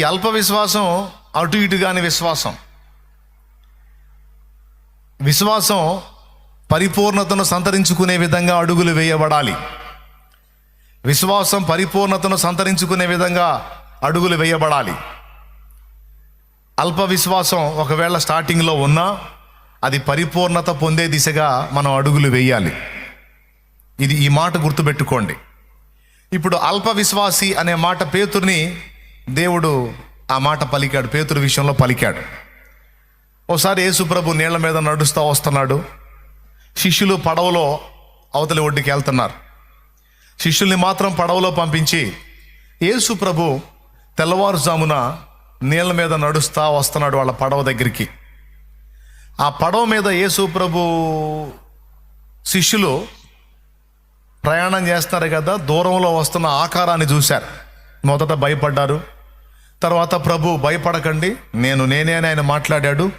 ఈ అల్ప విశ్వాసం అటు ఇటు కాని విశ్వాసం. విశ్వాసం పరిపూర్ణతను సంతరించుకునే విధంగా అడుగులు వేయబడాలి. విశ్వాసం పరిపూర్ణతను సంతరించుకునే విధంగా అడుగులు వేయబడాలి. అల్ప విశ్వాసం ఒకవేళ స్టార్టింగ్లో ఉన్నా అది పరిపూర్ణత పొందే దిశగా మనం అడుగులు వేయాలి. ఇది ఈ మాట గుర్తుపెట్టుకోండి. ఇప్పుడు అల్ప విశ్వాసి అనే మాట పేతుర్ని దేవుడు ఆ మాట పలికాడు పేతురు విషయంలో పలికాడు. ఓసారి యేసుప్రభు నీళ్ళ మీద నడుస్తూ వస్తున్నాడు. శిష్యులు పడవలో అవతలి ఒడ్డుకి వెళ్తున్నారు. శిష్యుల్ని మాత్రం పడవలో పంపించి యేసు ప్రభు తెల్లవారుజామున నీళ్ళ మీద నడుస్తూ వస్తున్నాడు వాళ్ళ పడవ దగ్గరికి. ఆ పడవ మీద యేసు ప్రభు శిష్యులు ప్రయాణం చేస్తారు కదా దూరంలో వస్తున్న ఆకారాన్ని చూశారు. మొదట భయపడ్డారు. తర్వాత ప్రభు భయపడకండి. నేను నేనే అని ఆయన మాట్లాడాడు.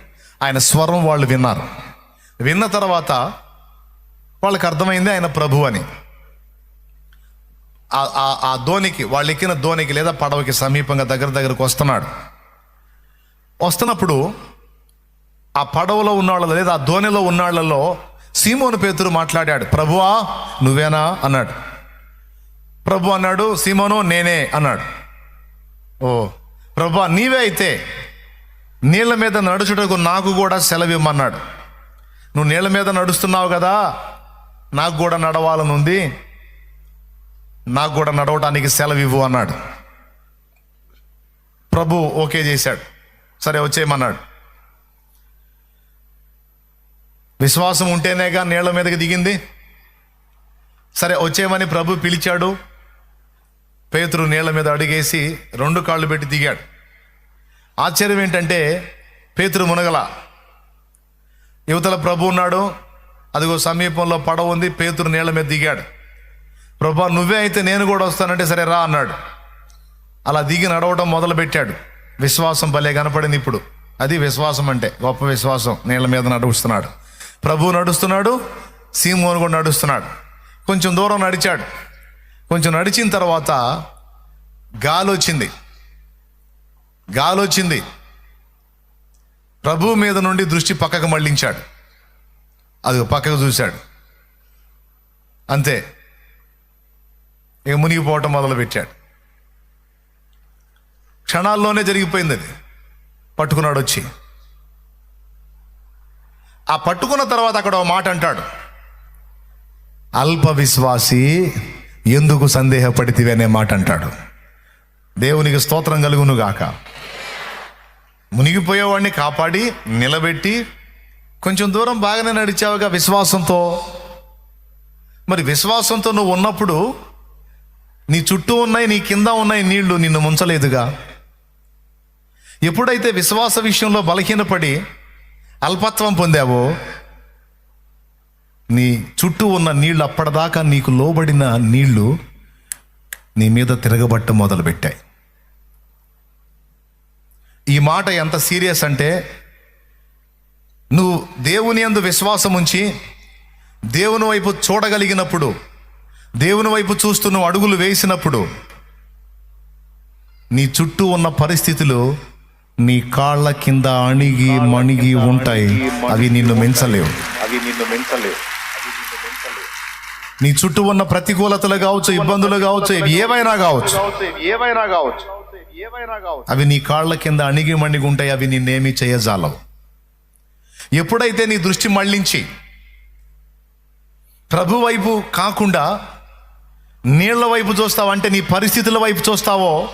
ఆయన స్వరం వాళ్ళు విన్నారు. విన్న తర్వాత వాళ్ళకి అర్థమైంది ఆయన ప్రభు అని. ఆ- ధోనికి వాళ్ళు ఎక్కిన ధోనికి లేదా పడవకి సమీపంగా దగ్గర దగ్గరకు వస్తున్నాడు. వస్తున్నప్పుడు ఆ పడవలో ఉన్నాళ్ళలో లేదా ఆ ధోనిలో ఉన్నాళ్ళలో సీమోను పేతురు మాట్లాడాడు. ప్రభువా నువ్వేనా? అన్నాడు. ప్రభు అన్నాడు. సీమోను నేనే అన్నాడు. ఓ ప్రభా నీవే అయితే నీళ్ళ మీద నడుచుటకు నాకు కూడా సెలవిమ్మన్నాడు. నువ్వు నీళ్ళ మీద నడుస్తున్నావు కదా నాకు కూడా నడవాలని ఉంది నాకు కూడా నడవటానికి సెలవు ఇవ్వు అన్నాడు. ప్రభు ఓకే చేశాడు. సరే వచ్చేయమన్నాడు. విశ్వాసం ఉంటేనేగా నీళ్ళ మీదకి దిగింది. సరే వచ్చేయమని ప్రభు పిలిచాడు. పేతురు నీళ్ళ మీద అడిగేసి రెండు కాళ్ళు పెట్టి దిగాడు. ఆశ్చర్యం ఏంటంటే పేతురు మునగల యువతల ప్రభు ఉన్నాడు అదిగో సమీపంలో పడవ ఉంది పేతురు నీళ్ళ మీద దిగాడు. ప్రభా నువ్వే అయితే నేను కూడా వస్తానంటే సరే రా అన్నాడు. అలా దిగి నడవటం మొదలుపెట్టాడు. విశ్వాసం భలే కనపడింది ఇప్పుడు. అది విశ్వాసం అంటే గొప్ప విశ్వాసం నీళ్ళ మీద నడుస్తున్నాడు. ప్రభు నడుస్తున్నాడు సీమోను కూడా నడుస్తున్నాడు. కొంచెం దూరం నడిచాడు. కొంచెం నడిచిన తర్వాత గాలి వచ్చింది. గాలి వచ్చింది ప్రభు మీద నుండి దృష్టి పక్కకు మళ్ళించాడు. అది పక్కకు చూశాడు. అంతే. ఇక మునిగిపోవటం మొదలుపెట్టాడు. క్షణాల్లోనే జరిగిపోయింది అది. పట్టుకున్నాడు వచ్చి ఆ పట్టుకున్న తర్వాత అక్కడ ఒక మాట అంటాడు. అల్ప విశ్వాసి ఎందుకు సందేహపడితివి అనే మాట అంటాడు. దేవునికి స్తోత్రం కలుగును గాక మునిగిపోయేవాడిని కాపాడి నిలబెట్టి కొంచెం దూరం బాగానే నడిచావుగా విశ్వాసంతో. మరి విశ్వాసంతో నువ్వు ఉన్నప్పుడు నీ చుట్టూ ఉన్నాయి నీ కింద ఉన్నాయి నీళ్ళు నిన్ను ముంచలేదుగా. ఎప్పుడైతే విశ్వాస విషయంలో బలహీనపడి అల్పత్వం పొందావో నీ చుట్టూ ఉన్న నీళ్ళు అప్పటిదాకా నీకు లోబడిన నీళ్ళు నీ మీద తిరగబట్ట మొదలుపెట్టాయి. ఈ మాట ఎంత సీరియస్ అంటే నువ్వు దేవుని యందు విశ్వాసం ఉంచి దేవుని వైపు చూడగలిగినప్పుడు దేవుని వైపు చూస్తూ నువ్వు అడుగులు వేసినప్పుడు నీ చుట్టూ ఉన్న పరిస్థితులు నీ కాళ్ళ కింద అణిగి మణిగి ఉంటాయి. అవి నిన్ను మించలేవు. అవి నిన్ను మించలేవు. నీ చుట్టూ ఉన్న ప్రతికూలతలు కావచ్చు ఇబ్బందులు కావచ్చు ఏవైనా కావచ్చు ఏవైనా కావచ్చు. అవి నీ కాళ్ళ కింద అణిగి మణిగి ఉంటాయి అవి నిన్నేమీ చేయజాలవు. ఎప్పుడైతే నీ దృష్టి మళ్ళించి ప్రభు వైపు కాకుండా నీళ్ళ వైపు చూస్తావో అంటే నీ పరిస్థితుల వైపు చూస్తావో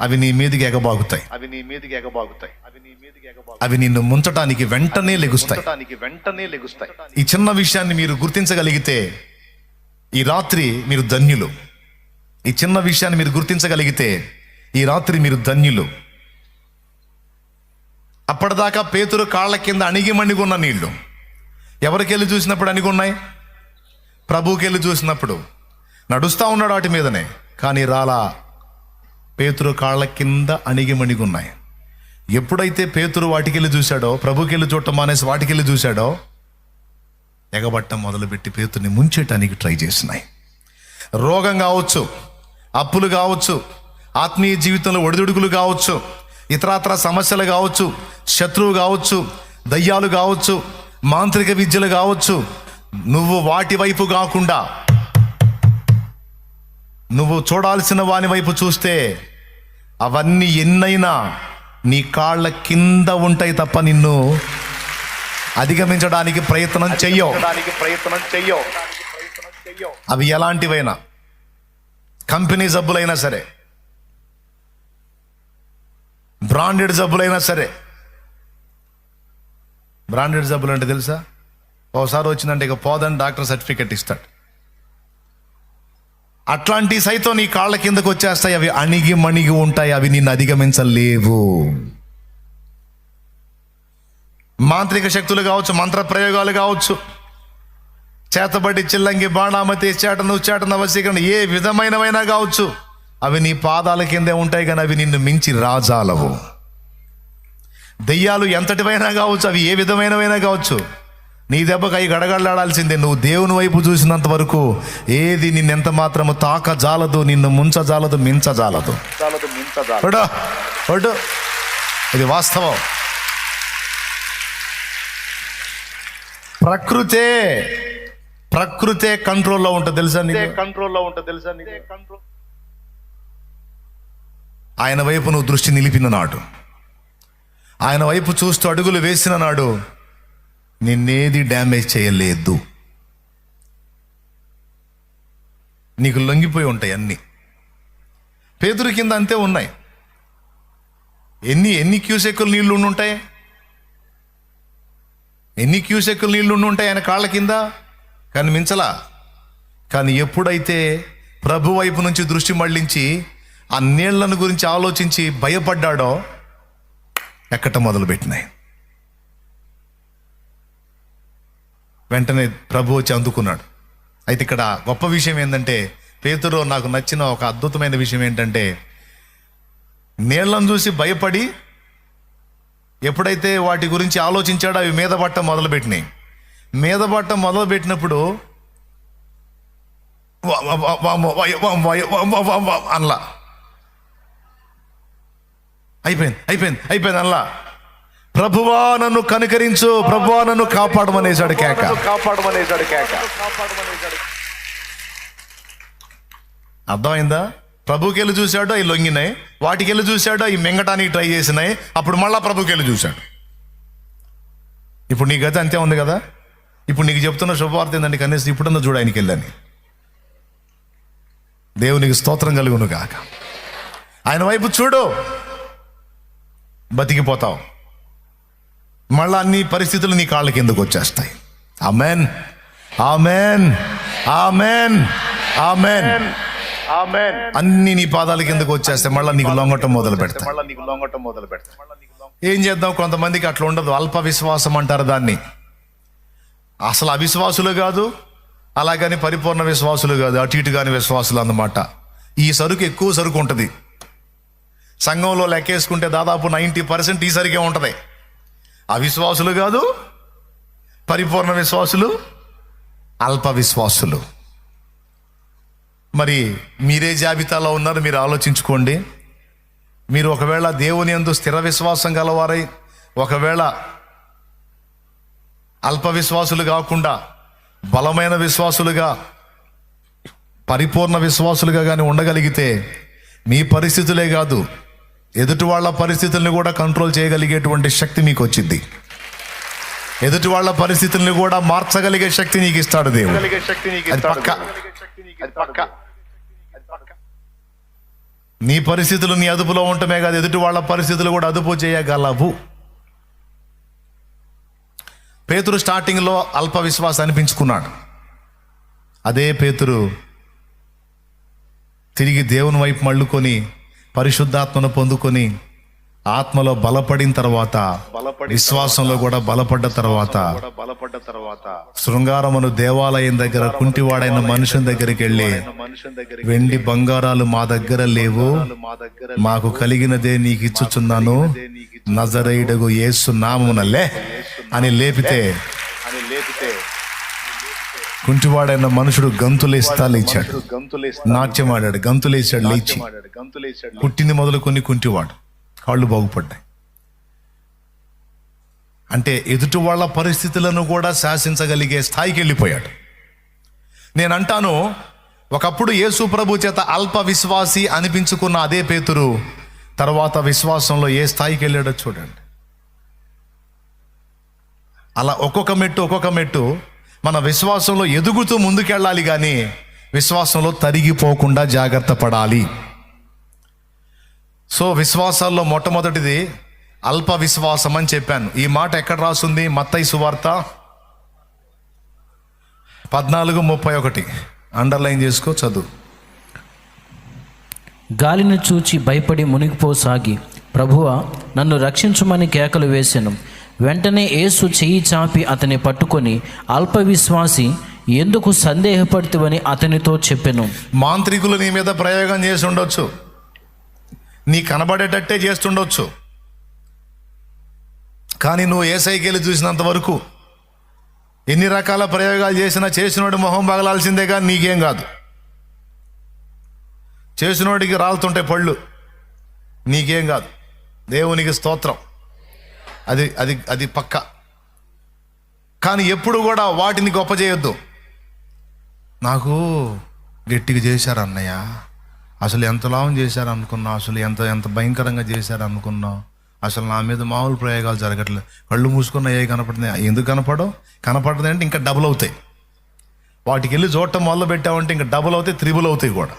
అవి నీ మీదికి ఎగబాగుతాయి. అవి నీ మీదకి ఎగబాగుతాయి. అవి నీ మీదకి ఎగబాగుతాయి. అవి నిన్ను ముంచటానికి వెంటనే లెగుస్తాయి. వెంటనే లెగుస్తాయి. ఈ చిన్న విషయాన్ని మీరు గుర్తించగలిగితే ఈ రాత్రి మీరు ధన్యులు. ఈ చిన్న విషయాన్ని మీరు గుర్తించగలిగితే ఈ రాత్రి మీరు ధన్యులు. అప్పటిదాకా పేతురు కాళ్ళ కింద అణిగి మణిగున్న నీళ్ళు. ఎవరికెళ్ళి చూసినప్పుడు అణిగున్నాయి? ప్రభుకెళ్ళి చూసినప్పుడు. నడుస్తూ ఉన్నాడు వాటి మీదనే కానీ రాలా పేతురు కాళ్ళ కింద అణిగి మణిగున్నాయి ఎప్పుడైతే పేతురు వాటికెళ్ళి చూశాడో ప్రభుకెళ్ళి చూడటం మానేసి వాటికెళ్ళి చూశాడో ఎగబట్టం మొదలుపెట్టి పేతుని ముంచేటానికి ట్రై చేసినాయి రోగం కావచ్చు అప్పులు కావచ్చు ఆత్మీయ జీవితంలో ఒడిదుడుకులు కావచ్చు ఇతరాతర సమస్యలు కావచ్చు శత్రువు కావచ్చు దయ్యాలు కావచ్చు మాంత్రిక విద్యలు కావచ్చు నువ్వు వాటి వైపు కాకుండా నువ్వు చూడాల్సిన వాని వైపు చూస్తే అవన్నీ ఎన్నైనా నీ కాళ్ళ కింద ఉంటాయి తప్ప నిన్ను అధిగమించడానికి ప్రయత్నం చెయ్యవు. దానికి ప్రయత్నం చెయ్యవు. అవి ఎలాంటివైనా. కంపెనీ జబ్బులైనా సరే బ్రాండెడ్ జబ్బులైనా సరే బ్రాండెడ్ జబ్బులు అంటే తెలుసా? ఒకసారి వచ్చిందంటే ఇక పోదని డాక్టర్ సర్టిఫికెట్ ఇస్తాడు. అట్లాంటి సైతం నీ కాళ్ళ కిందకు వచ్చేస్తాయి అవి అణిగి మణిగి ఉంటాయి అవి నిన్ను అధిగమించలేవు. మాంత్రిక శక్తులు కావచ్చు మంత్ర ప్రయోగాలు కావచ్చు చేతబడి చిల్లంగి బాణామతి చేటను చేటన వసీకరణ ఏ విధమైనవైనా కావచ్చు. అవి నీ పాదాల కిందే ఉంటాయి కానీ అవి నిన్ను మించి రాజాలవు. దెయ్యాలు ఎంతటివైనా కావచ్చు అవి ఏ విధమైనవైనా కావచ్చు. నీ దెబ్బకు అవి గడగడలాడాల్సిందే. నువ్వు దేవుని వైపు చూసినంత వరకు ఏది నిన్నెంత మాత్రము తాక జాలదు నిన్ను ముంచజాలదు మించజాలదు. ఒడు ఇది వాస్తవం. ప్రకృతే ప్రకృతే కంట్రోల్లో ఉంటుంది తెలుసా నీకు? కంట్రోల్లో ఉంటుంది తెలుసా నీకు? కంట్రోల్ ఆయన వైపు నువ్వు దృష్టి నిలిపిన నాడు. ఆయన వైపు చూస్తూ అడుగులు వేసిన నాడు నిన్నేది డ్యామేజ్ చేయలేదు. నీకు లొంగిపోయి ఉంటాయి అన్నీ. పేదరు కింద అంతే ఉన్నాయి. ఎన్ని ఎన్ని క్యూసెక్కులు నీళ్ళు ఉండి ఉంటాయి ఎన్ని క్యూసెక్కులు నీళ్ళు ఉండి ఉంటాయి ఆయన కాళ్ళ కింద? కానీ మించలా. కానీ ఎప్పుడైతే ప్రభు వైపు నుంచి దృష్టి మళ్ళించి ఆ నీళ్ళను గురించి ఆలోచించి భయపడ్డాడో ఎక్కట మొదలుపెట్టినాయి. వెంటనే ప్రభు వచ్చి అందుకున్నాడు. అయితే ఇక్కడ గొప్ప విషయం ఏంటంటే పేతురు నాకు నచ్చిన ఒక అద్భుతమైన విషయం ఏంటంటే నీళ్ళను చూసి భయపడి ఎప్పుడైతే వాటి గురించి ఆలోచించాడో అవి మీద పట్ట మొదలుపెట్టినాయి. మీద పట్టం మొదలు పెట్టినప్పుడు అనలా అయిపోయింది అయిపోయింది అయిపోయింది అనలా ప్రభువా నన్ను కనుకరించు ప్రభువా నన్ను కాపాడమనేసాడు కేక కాపాడమనేసాడు కేక అర్థమైందా ప్రభుకి వెళ్ళి చూశాడో ఈ లొంగినాయి వాటికి వెళ్ళి చూశాడో ఈ మింగటానికి ట్రై చేసినాయి అప్పుడు మళ్ళా ప్రభుకి వెళ్ళి చూశాడు ఇప్పుడు నీ గతి అంతే ఉంది కదా ఇప్పుడు నీకు చెప్తున్న శుభవార్త ఏంటంటే కనీసం ఇప్పుడన్నా చూడు ఆయనకి వెళ్ళని. దేవునికి స్తోత్రం కలుగును కాక ఆయన వైపు చూడు. బతికిపోతావు. మళ్ళా అన్ని పరిస్థితులు నీ కాళ్ళ కిందకు వచ్చేస్తాయి? Amen. Amen. Amen. Amen. Amen. అన్ని నీ పాదాల కిందకు వచ్చేస్తే మళ్ళీ నీకు లొంగటం మొదలు పెడతా మళ్ళీ నీకు లొంగటం మొదలు పెడతా ఏం చేద్దాం? కొంతమందికి అట్లా ఉండదు. అల్ప విశ్వాసం అంటారు దాన్ని. అసలు అవిశ్వాసులు కాదు అలాగని పరిపూర్ణ విశ్వాసులు కాదు అటు ఇటు కాని విశ్వాసులు అన్నమాట. ఈ సరుకు ఎక్కువ సరుకు ఉంటుంది. సంఘంలో లెక్కేసుకుంటే దాదాపు నైంటీ పర్సెంట్ ఈ సరికే ఉంటుంది. అవిశ్వాసులు కాదు పరిపూర్ణ విశ్వాసులు అల్ప విశ్వాసులు. మరి మీరే జాబితాలో ఉన్నారు మీరు ఆలోచించుకోండి. మీరు ఒకవేళ దేవుని యందు స్థిర విశ్వాసం గలవారై ఒకవేళ అల్ప విశ్వాసులు కాకుండా బలమైన విశ్వాసులుగా పరిపూర్ణ విశ్వాసులుగా కానీ ఉండగలిగితే మీ పరిస్థితులే కాదు ఎదుటి వాళ్ళ పరిస్థితుల్ని కూడా కంట్రోల్ చేయగలిగేటువంటి శక్తి మీకు వచ్చింది ఎదుటి వాళ్ళ పరిస్థితుల్ని కూడా మార్చగలిగే శక్తి నీకు ఇస్తాడు దేవుడు. అది పక్క. నీ పరిస్థితులు నీ అదుపులో ఉండటమే కాదు ఎదుటి వాళ్ళ పరిస్థితులు కూడా అదుపు చేయగలవు. పేతురు స్టార్టింగ్లో అల్ప విశ్వాసం అనిపించుకున్నాడు. అదే పేతురు తిరిగి దేవుని వైపు మళ్ళుకొని పరిశుద్ధాత్మను పొందుకొని ఆత్మలో బలపడిన తర్వాత విశ్వాసంలో కూడా బలపడ్డ తర్వాత బలపడ్డ తర్వాత శృంగారమును దేవాలయం దగ్గర కుంటివాడైన మనుషుని దగ్గరికి వెళ్ళి వెండి బంగారాలు మా దగ్గర లేవు. మా దగ్గర మాకు కలిగినదే నీకు ఇచ్చుచున్నాను. నజరైడగు యేసు నామమునలే అని లేపితే అని లేపితే కుంటివాడైన మనుషుడు గంతులేస్తా లేచాడు నాట్యం ఆడాడు గంతులేసాడు లేచి. పుట్టింది మొదలుకొని కుంటివాడు. కాళ్ళు బాగుపడ్డాయి. అంటే ఎదుటి వాళ్ళ పరిస్థితులను కూడా శాసించగలిగే స్థాయికి వెళ్ళిపోయాడు. నేను అంటాను ఒకప్పుడు యేసు ప్రభు చేత అల్ప విశ్వాసి అనిపించుకున్న అదే పేతురు తర్వాత విశ్వాసంలో ఏ స్థాయికి వెళ్ళాడో చూడండి. అలా ఒక్కొక్క మెట్టు ఒక్కొక్క మెట్టు మన విశ్వాసంలో ఎదుగుతూ ముందుకెళ్ళాలి కానీ విశ్వాసంలో తరిగిపోకుండా జాగ్రత్త పడాలి. సో విశ్వాసాల్లో మొట్టమొదటిది అల్ప విశ్వాసం అని చెప్పాను. ఈ మాట ఎక్కడ రాసుంది? మత్తయి సువార్త పద్నాలుగు ముప్పై ఒకటి. అండర్లైన్ చేసుకో చదువు. గాలిని చూచి భయపడి మునిగిపోసాగి ప్రభువ నన్ను రక్షించుమని కేకలు వేసెను. వెంటనే యేసు చెయ్యి చాపి అతని పట్టుకొని అల్ప విశ్వాసి ఎందుకు సందేహపడుతువని అతనితో చెప్పెను. మాంత్రికులు నీ మీద ప్రయోగం చేసి ఉండొచ్చు. నీ కనబడేటట్టే చేస్తుండొచ్చు. కానీ నువ్వు ఏ సైకిల్ చూసినంత వరకు ఎన్ని రకాల ప్రయోగాలు చేసినా చేసినోడి మొహం పగలాల్సిందే కానీ నీకేం కాదు. చేసినోడికి రాలుతుంటే పళ్ళు నీకేం కాదు. దేవునికి స్తోత్రం. అది అది అది పక్క. కానీ ఎప్పుడు కూడా వాటిని గొప్ప చేయొద్దు. నాకు గట్టిగా చేశారు అన్నయ్య. అసలు ఎంత లాభం చేశారు అనుకున్నా అసలు ఎంత ఎంత భయంకరంగా చేశారు అనుకున్నా అసలు నా మీద మామూలు ప్రయోగాలు జరగట్లేదు. కళ్ళు మూసుకున్న ఏ కనపడుతున్నాయి? ఎందుకు కనపడవు? కనపడదంటే ఇంకా డబుల్ అవుతాయి. వాటికి వెళ్ళి చూడటం మొదలు పెట్టామంటే ఇంకా డబుల్ అవుతాయి త్రిబుల్ అవుతాయి కూడా.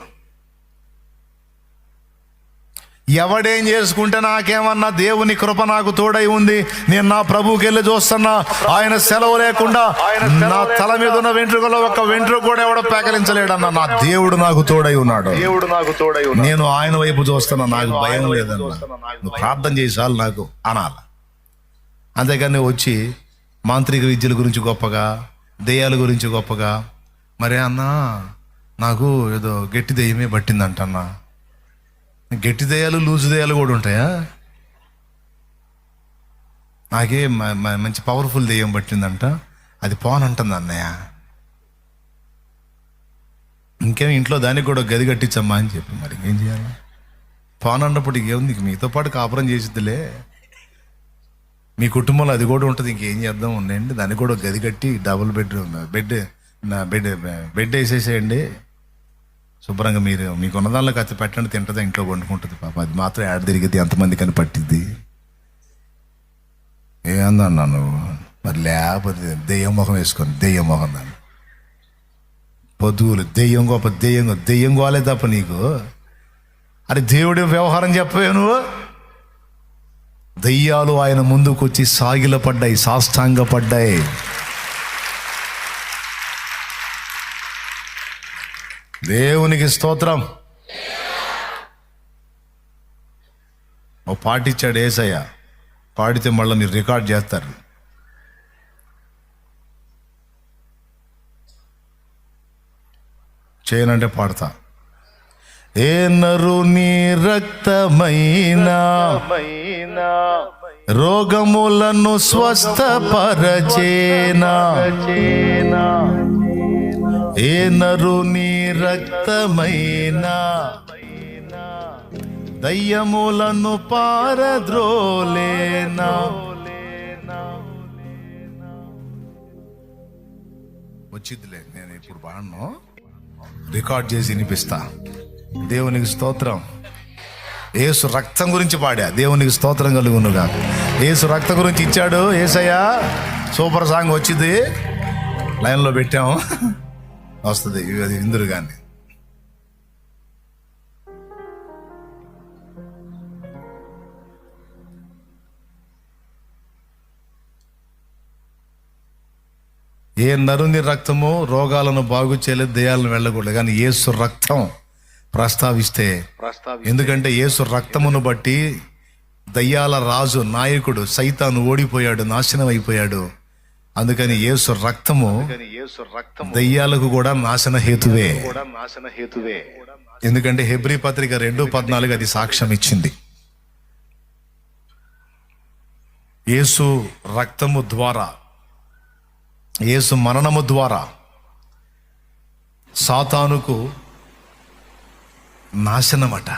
ఎవడేం చేసుకుంటే నాకేమన్నా దేవుని కృప నాకు తోడై ఉంది? నేను నా ప్రభువుకి వెళ్ళి చూస్తున్నా. ఆయన సెలవు లేకుండా నా తల మీద ఉన్న వెంట్రుకలో ఒక వెంట్రుక కూడా ఎవడో పేకలించలేడన్న నా దేవుడు నాకు తోడై ఉన్నాడు. దేవుడు నాకు తోడై నేను ఆయన వైపు చూస్తున్నా. నాకు భయం లేదన్న. నువ్వు ప్రార్థన చేసాలు నాకు అనాల. అంతేగాని వచ్చి మాంత్రిక విద్యల గురించి గొప్పగా దెయ్యాల గురించి గొప్పగా మరే అన్నా నాకు ఏదో గట్టి దెయ్యమే పట్టిందంట అన్నా గట్టి దయ్యాలు లూజు దెయ్యాలు కూడా ఉంటాయా? నాకే మంచి పవర్ఫుల్ దెయ్యం పట్టిందంట. అది పోనంటుంది అన్నయ్య. ఇంకేం ఇంట్లో దానికి కూడా గది కట్టించమ్మా అని చెప్పి మరి ఏం చేయాలి? పోనన్నప్పుడు ఇంకేముంది? మీతో పాటు కాపురం చేసిద్దిలే. మీ కుటుంబంలో అది కూడా ఉంటుంది ఇంకేం చేద్దాం ఉండండి. దానికి కూడా గది కట్టి డబుల్ బెడ్రూమ్ బెడ్ నా బెడ్ బెడ్ వేసేసేయండి. శుభ్రంగా మీరు మీకు ఉన్న దానిలో కత్తి పెట్టండి తింటుంది ఇంట్లో వండుకుంటుంది పాప. అది మాత్రం యాడ తిరిగితే ఎంతమంది కని పట్టిద్ది ఏందన్నా నువ్వు? మరి లేకపోతే దెయ్యం ముఖం వేసుకొని దెయ్యం మొహం దాన్ని. పొదువులు దెయ్యం గొప్ప దెయ్యం దెయ్యం గోలే తప్ప నీకు. అరే దేవుడి వ్యవహారం చెప్పవే నువ్వు. దెయ్యాలు ఆయన ముందుకు వచ్చి సాగిలపడ్డాయి పడ్డాయి దేవునికి స్తోత్రం. ఓ పాటిచ్చాడు ఏసయ్య. పాడితే మళ్ళీ మీరు రికార్డ్ చేస్తారు. చేయనంటే పాడతా. ఏ నరు నీ రక్తమైనా మైనా రోగములను స్వస్థపరచేనా. చేనా ఏ నరు నీ రక్తమైనా? దయ్యములను పారద్రోలేనా? వచ్చిద్దిలే నేను ఇప్పుడు బాడను రికార్డ్ చేసి వినిపిస్తా. దేవునికి స్తోత్రం. ఏసు రక్తం గురించి పాడా. దేవునికి స్తోత్రం కలుగునుగా. ఏసు రక్తం గురించి ఇచ్చాడు ఏసయ్యా. సూపర్ సాంగ్ వచ్చింది. లైన్లో పెట్టాము. వస్తుంది. అది ఇందురు కానీ ఏ నరుని రక్తము రోగాలను బాగు చేయలేదు దయాలను వెళ్ళకూడదు. కానీ ఏసు రక్తం ప్రస్తావిస్తే ప్రస్తావి ఎందుకంటే యేసు రక్తమును బట్టి దయ్యాల రాజు నాయకుడు సైతాను ఓడిపోయాడు నాశనం అయిపోయాడు అందుకని యేసు రక్తము దయ్యాలకు కూడా నాశన హేతువే. కూడా నాశన హేతువే. ఎందుకంటే హెబ్రి పత్రిక రెండు పద్నాలుగు అది సాక్ష్యం ఇచ్చింది. యేసు రక్తము ద్వారా యేసు మరణము ద్వారా సాతానుకు నాశనమట.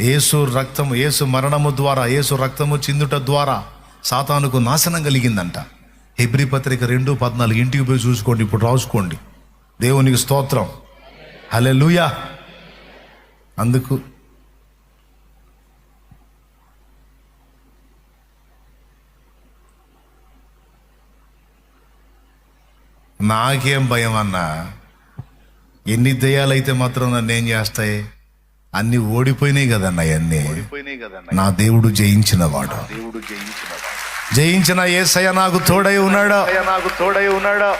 యేసు రక్తము యేసు మరణము ద్వారా యేసు రక్తము చిందుట ద్వారా సాతానుకు నాశనం కలిగిందంట. హెబ్రి పత్రిక రెండు పద్నాలుగు ఇంటికి పోయి చూసుకోండి ఇప్పుడు రాసుకోండి. దేవునికి స్తోత్రం. హలే అందుకు నాకేం భయం అన్నా? ఎన్ని దయ్యాలైతే మాత్రం నన్ను ఏం చేస్తాయి? అన్ని ఓడిపోయినాయి కదన్న అన్నీ ఓడిపోయినాయి కదన్న నా దేవుడు జయించినవాడు దేవుడు జయించినవాడు జయించిన ఏసయ్య నాకు తోడై ఉన్నాడా? అయ్యా నాకు తోడై ఉన్నాడా?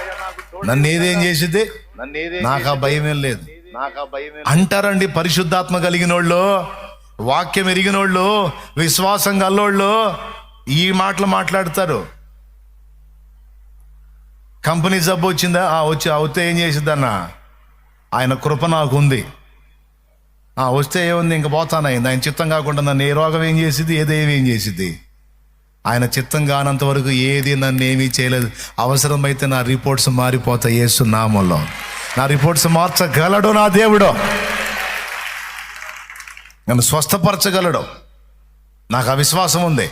నన్ను ఏదేం ఏదే నాకు ఆ భయమేం లేదు. అంటారండి పరిశుద్ధాత్మ కలిగిన వాళ్ళు వాక్యం ఎరిగిన వాళ్ళు విశ్వాసం గల్లోళ్ళు ఈ మాటలు మాట్లాడతారు. కంపెనీ జబ్బు వచ్చిందా? ఆ వచ్చి అవుతే ఏం చేసిద్దన్న ఆయన కృప నాకు ఉంది. ఆ వస్తే ఏముంది? ఇంక పోతానయింది ఆయన చిత్తం కాకుండా నన్ను ఏ రోగం ఏం చేసిద్ది? ఏదేమి ఏం చేసిద్ది? ఆయన చిత్తం కానంత వరకు ఏది నన్ను ఏమీ చేయలేదు. అవసరమైతే నా రిపోర్ట్స్ మారిపోతాయి యేసు నామంలో. నా రిపోర్ట్స్ మార్చగలడు నా దేవుడు. నన్ను స్వస్థపరచగలడు. నాకు అవిశ్వాసం ఉంది.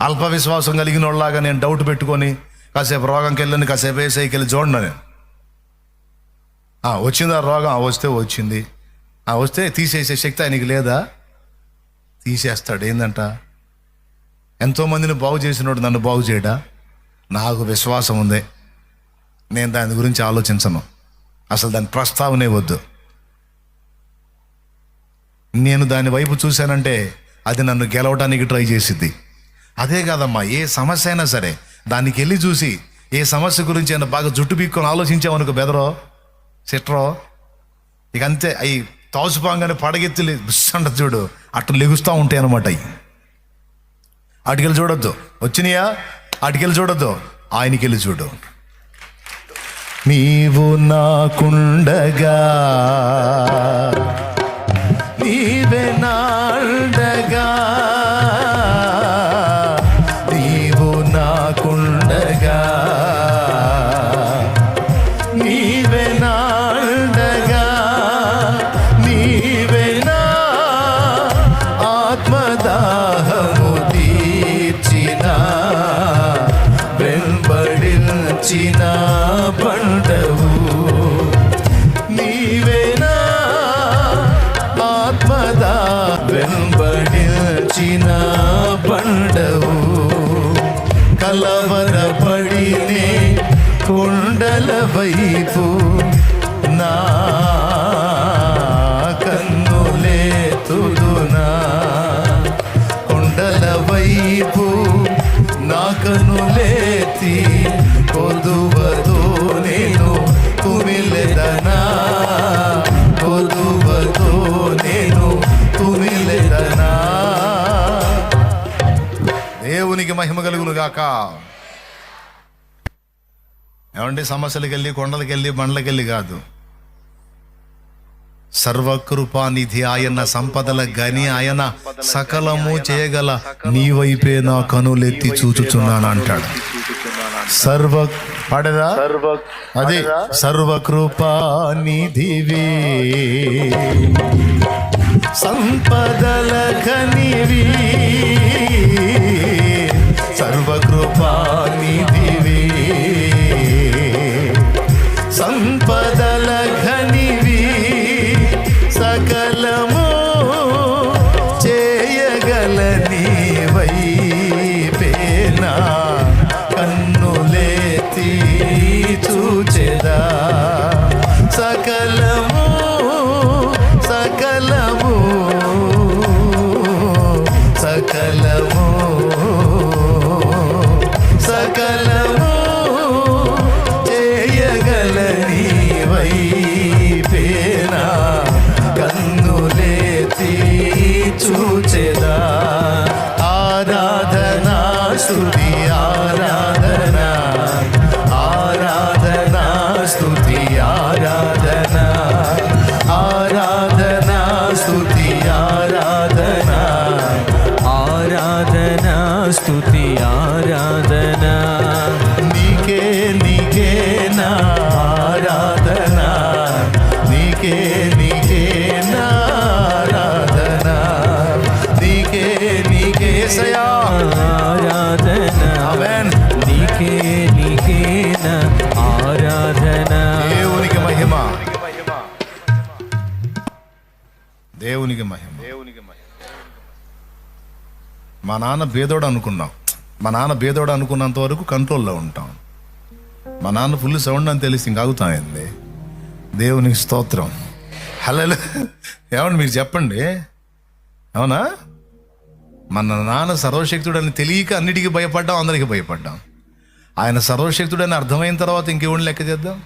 అల్ప విశ్వాసం కలిగిన వాళ్ళలాగా నేను డౌట్ పెట్టుకొని కాసేపు రోగంకి వెళ్ళని కాసేపు వేసేకి వెళ్ళి చూడండి నేను ఆ, వచ్చిందా రోగం? వస్తే వచ్చింది. వస్తే తీసేసే శక్తి ఆయనకి లేదా? తీసేస్తాడు. ఏంటంట ఎంతోమందిని బాగు చేసినోడు నన్ను బాగు చేయడా? నాకు విశ్వాసం ఉంది. నేను దాని గురించి ఆలోచించను. అసలు దాని ప్రస్తావనే వద్దు. నేను దాని వైపు చూశానంటే అది నన్ను గెలవడానికి ట్రై చేసిద్ది. అదే కాదమ్మా ఏ సమస్య అయినా సరే దానికి వెళ్ళి చూసి ఏ సమస్య గురించి అయినా బాగా జుట్టు పీక్కొని ఆలోచించామనుకో బెదరో సిట్రో. ఇక అంతే అవి తోసుపాంగానే పడగెత్తి లే- అంట చూడు అట్లా లెగుస్తూ ఉంటాయి అనమాట అవి అటుకెళ్ళి చూడొద్దు. వచ్చినాయా? అటుకెళ్ళి చూడొద్దు. ఆయనకెళ్ళి చూడు. నీవు నాకుండగా వైపు నా కన్నులే తుదునా కొండల వైపు నా కన్నులేతి కొదువదో నేను కుమిలెదనా? కొదువదో నేను కుమిలెదనా? దేవునికి మహిమ కలుగును గాక ఏమండి సమస్యలకు వెళ్ళి కొండలకి వెళ్ళి బండ్లకి వెళ్ళి కాదు. సర్వకృపానిధి ఆయన సంపదల గని ఆయన సకలము చేయగల నీ వైపే నా కనులెత్తి చూచుచున్నాను అంటాడు. సర్వ పాడదా? సర్వ అది సర్వకృపానిధివి సంపదల కనివి సర్వకృపానిధివి దేవునికి మహిమ. దేవునికి దేవునికి మా నాన్న భేదోడు అనుకున్నాం. మా నాన్న భేదోడు అనుకున్నంత వరకు కంట్రోల్లో ఉంటాం. మా నాన్న ఫుల్ సౌండ్ అని తెలిసి ఇంకాగుతామండి దేవునికి స్తోత్రం. హలో ఏమండి మీరు చెప్పండి. అవునా? మన నాన్న సర్వశక్తుడని తెలియక అన్నిటికీ భయపడ్డాం అందరికీ భయపడ్డాం. ఆయన సర్వశక్తుడని అర్థమైన తర్వాత ఇంకెవరిని లెక్క చేద్దాం?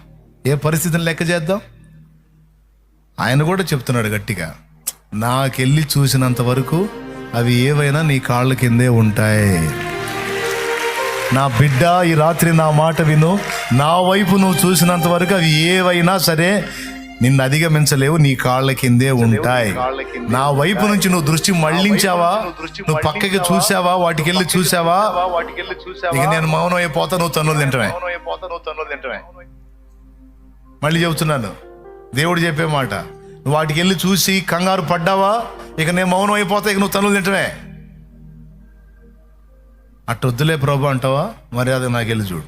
ఏ పరిస్థితిని లెక్క చేద్దాం? ఆయన కూడా చెప్తున్నాడు గట్టిగా నాకెళ్ళి చూసినంత వరకు అవి ఏవైనా నీ కాళ్ళ కిందే ఉంటాయి. నా బిడ్డ ఈ రాత్రి నా మాట విను. నా వైపు నువ్వు చూసినంత వరకు అవి ఏవైనా సరే నిన్ను అధిగమించలేవు నీ కాళ్ళ కిందే ఉంటాయి. నా వైపు నుంచి నువ్వు దృష్టి మళ్ళించావా? నువ్వు పక్కకి చూసావా? వాటికి వెళ్ళి చూసావా? ఇక నేను మౌనం అయిపోతా నువ్వు తన్నులు తింటమే. తన్నులు మళ్ళీ చెబుతున్నాను దేవుడు చెప్పే మాట. నువ్వు వాటికి వెళ్ళి చూసి కంగారు పడ్డావా? ఇక నేను మౌనం అయిపోతా ఇక నువ్వు తనులు తింటమే. అట్ట వద్దులే ప్రభు అంటావా? మరి అది నాకు వెళ్ళి చూడు.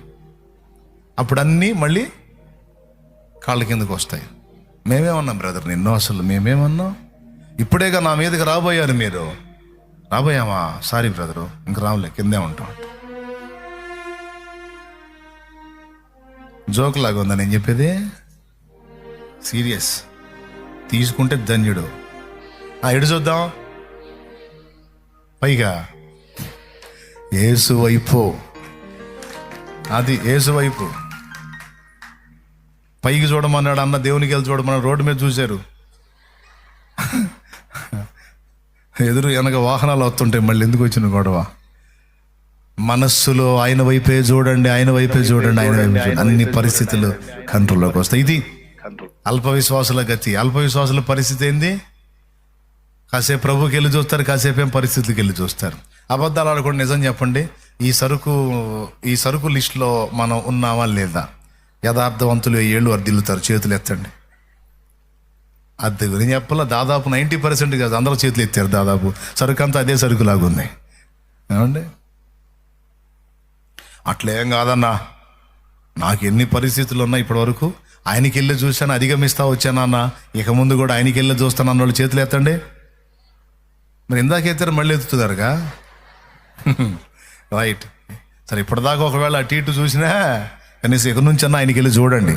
అప్పుడు అన్నీ మళ్ళీ కాళ్ళ కిందకు వస్తాయి. మేమేమన్నాం బ్రదర్ నిన్ను అసలు మేమేమన్నాం? ఇప్పుడేగా నా మీదకి రాబోయారు మీరు. రాబోయామా? Sorry brother. ఇంక రావులే కిందే ఉంటాం. జోక్ లాగా ఉందా నేను చెప్పేది? సీరియస్. తీసుకుంటే ధన్యుడు. ఆ ఎడు చూద్దాం? పైగా. ఏసు వైపు. అది ఏసు వైపు. పైకి చూడమన్నాడు అన్న దేవునికి వెళ్ళి చూడమన్నాడు. రోడ్డు మీద చూశారు. ఎదురు వెనక వాహనాలు వస్తుంటాయి. మళ్ళీ ఎందుకు వచ్చిన గొడవ? మనస్సులో ఆయన వైపే చూడండి ఆయన వైపే చూడండి ఆయన వైపే చూడండి అన్ని పరిస్థితులు కంట్రోల్లోకి వస్తాయి. ఇది అల్ప విశ్వాసుల గతి. అల్ప విశ్వాసుల పరిస్థితి ఏంది? కాసేపు ప్రభుకి వెళ్ళి చూస్తారు కాసేపు ఏం పరిస్థితులకి వెళ్ళి చూస్తారు. అబద్ధాలు ఆడకుండా నిజం చెప్పండి. ఈ సరుకు ఈ సరుకు లిస్టులో మనం ఉన్నామా లేదా? యథార్థవంతులు ఏళ్ళు వర్దిల్లుతారు చేతులు ఎత్తండి. అది గురించి చెప్పాల? దాదాపు నైంటీ పర్సెంట్ కాదు అందరూ చేతులు ఎత్తారు దాదాపు. సరుకు అంతా అదే సరుకు ఉంది ఏమండి? అట్లేం కాదన్నా. నాకు ఎన్ని పరిస్థితులు ఉన్నాయి ఇప్పటివరకు? ఆయనకి వెళ్ళి చూశాను అధిగమిస్తా వచ్చానన్న ఇక ముందు కూడా ఆయనకి వెళ్ళి చూస్తాను అన్న వాళ్ళు చేతులు ఎత్తండి. మరి ఇందాక ఎత్తారు మళ్ళీ ఎత్తుతున్నారుగా రైట్. సరే ఇప్పటిదాకా ఒకవేళ అటు ఇటు చూసినా కనీసం ఎక్కడి నుంచి అన్న ఆయనకి వెళ్ళి చూడండి.